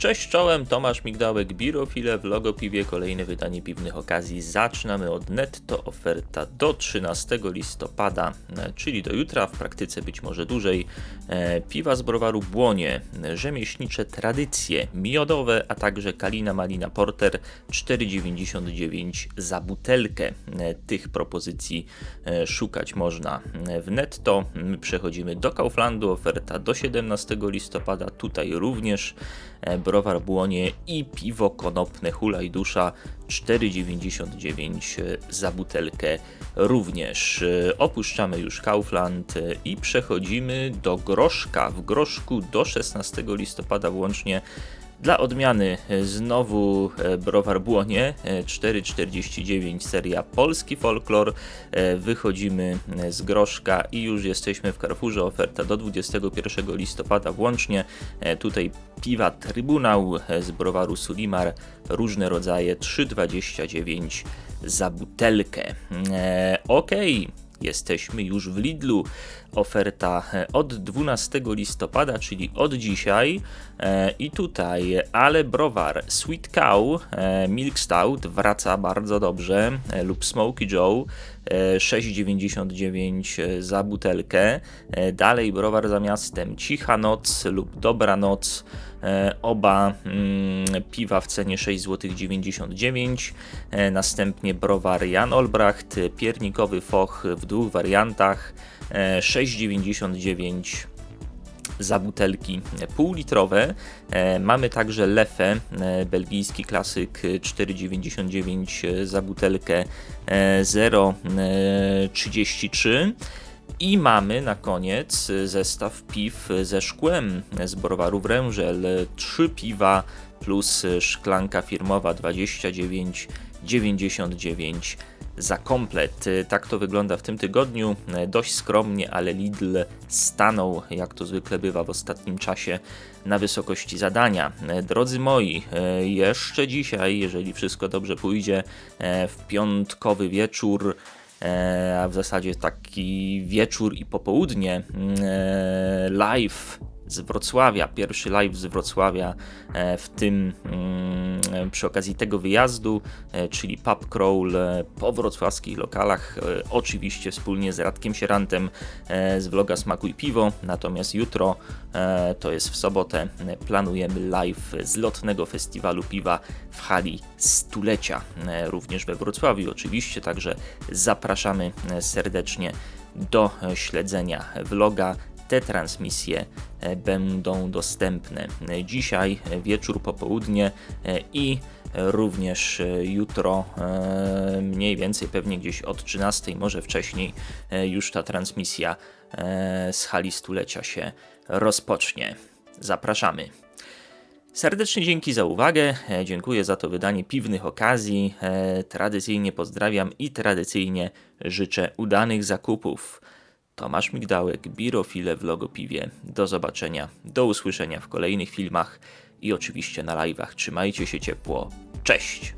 Cześć czołem, Tomasz Migdałek, Birofile w Logopiwie, kolejne wydanie piwnych okazji. Zaczynamy od netto, oferta do 13 listopada, e, czyli do jutra, w praktyce być może dłużej. E, Piwa z browaru Błonie, rzemieślnicze tradycje, miodowe, a także Kalina Malina Porter 4,99 za butelkę. E, Tych propozycji szukać można w netto. My przechodzimy do Kauflandu, oferta do 17 listopada, tutaj również browar Błonie i piwo konopne Hulaj Dusza 4,99 za butelkę również. Opuszczamy już Kaufland i przechodzimy do Groszka. W Groszku do 16 listopada włącznie dla odmiany e, znowu e, browar Błonie e, 4,49 seria Polski Folklor. E, Wychodzimy e, z groszka i już jesteśmy w Carrefourze. Oferta do 21 listopada włącznie. E, Tutaj piwa Trybunał e, z browaru Sulimar, różne rodzaje 3,29 za butelkę. E, Okej. Jesteśmy już w Lidlu. Oferta e, od 12 listopada, czyli od dzisiaj. E, I tutaj, ale browar Sweet Cow e, Milk Stout wraca bardzo dobrze, lub Smoky Joe e, 6,99 za butelkę. Dalej browar za miastem Cicha Noc lub Dobra Noc. E, Oba mm, piwa w cenie 6 zł 99. E, Następnie browar Jan Olbracht, piernikowy foch w dwóch wariantach e, 6,99 za butelki półlitrowe. E, Mamy także Lefę, e, belgijski klasyk e, 4,99 za butelkę e, 0,33. I mamy na koniec zestaw piw ze szkłem z browaru Wrężel. Trzy piwa plus szklanka firmowa 29,99 za komplet. Tak to wygląda w tym tygodniu. Dość skromnie, ale Lidl stanął, jak to zwykle bywa w ostatnim czasie, na wysokości zadania. Drodzy moi, jeszcze dzisiaj, jeżeli wszystko dobrze pójdzie, w piątkowy wieczór a w zasadzie taki wieczór i popołudnie e, live z Wrocławia, pierwszy live z Wrocławia e, w tym mm, przy okazji tego wyjazdu, e, czyli pub crawl e, po wrocławskich lokalach, oczywiście wspólnie z Radkiem Sierantem z vloga Smakuj Piwo, natomiast jutro, to jest w sobotę, planujemy live z lotnego festiwalu piwa w hali stulecia, również we Wrocławiu. Oczywiście, także zapraszamy serdecznie do śledzenia vloga te transmisje e, będą dostępne dzisiaj, e, wieczór, popołudnie e, i również jutro, mniej więcej pewnie gdzieś od 13, może wcześniej, już ta transmisja z hali stulecia się rozpocznie. Zapraszamy. Serdecznie dzięki za uwagę. Dziękuję za to wydanie piwnych okazji. Tradycyjnie pozdrawiam i tradycyjnie życzę udanych zakupów. Tomasz Migdałek, Birofile w Logopiwie. Do zobaczenia, do usłyszenia w kolejnych filmach i oczywiście na live'ach. Trzymajcie się ciepło. Cześć!